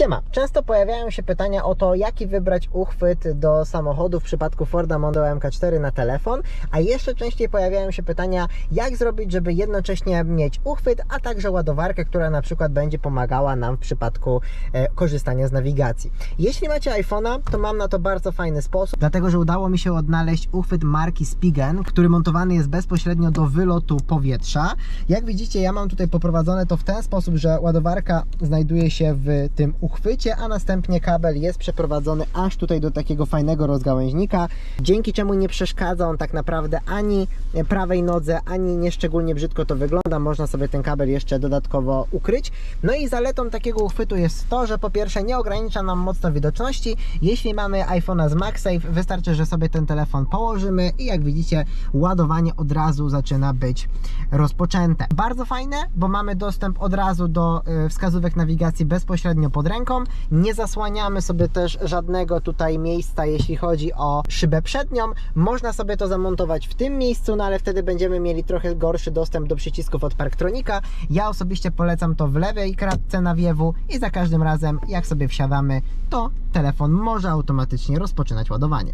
Siema, często pojawiają się pytania o to, jaki wybrać uchwyt do samochodu w przypadku Forda Mondeo MK4 na telefon, a jeszcze częściej pojawiają się pytania, jak zrobić, żeby jednocześnie mieć uchwyt, a także ładowarkę, która na przykład będzie pomagała nam w przypadku e, korzystania z nawigacji. Jeśli macie iPhone'a, to mam na to bardzo fajny sposób, dlatego że udało mi się odnaleźć uchwyt marki Spigen, który montowany jest bezpośrednio do wylotu powietrza. Jak widzicie, ja mam tutaj poprowadzone to w ten sposób, że ładowarka znajduje się w tym uchwycie, a następnie kabel jest przeprowadzony aż tutaj do takiego fajnego rozgałęźnika, dzięki czemu nie przeszkadza on tak naprawdę ani prawej nodze, ani nieszczególnie brzydko to wygląda. Można sobie ten kabel jeszcze dodatkowo ukryć. No i zaletą takiego uchwytu jest to, że po pierwsze nie ogranicza nam mocno widoczności. Jeśli mamy iPhone'a z MagSafe, wystarczy, że sobie ten telefon położymy i jak widzicie, ładowanie od razu zaczyna być rozpoczęte. Bardzo fajne, bo mamy dostęp od razu do y, wskazówek nawigacji bezpośrednio pod ręką. Nie zasłaniamy sobie też żadnego tutaj miejsca, jeśli chodzi o szybę przednią. Można sobie to zamontować w tym miejscu, no ale wtedy będziemy mieli trochę gorszy dostęp do przycisków od Parktronika. Ja osobiście polecam to w lewej kratce nawiewu i za każdym razem, jak sobie wsiadamy, to telefon może automatycznie rozpoczynać ładowanie.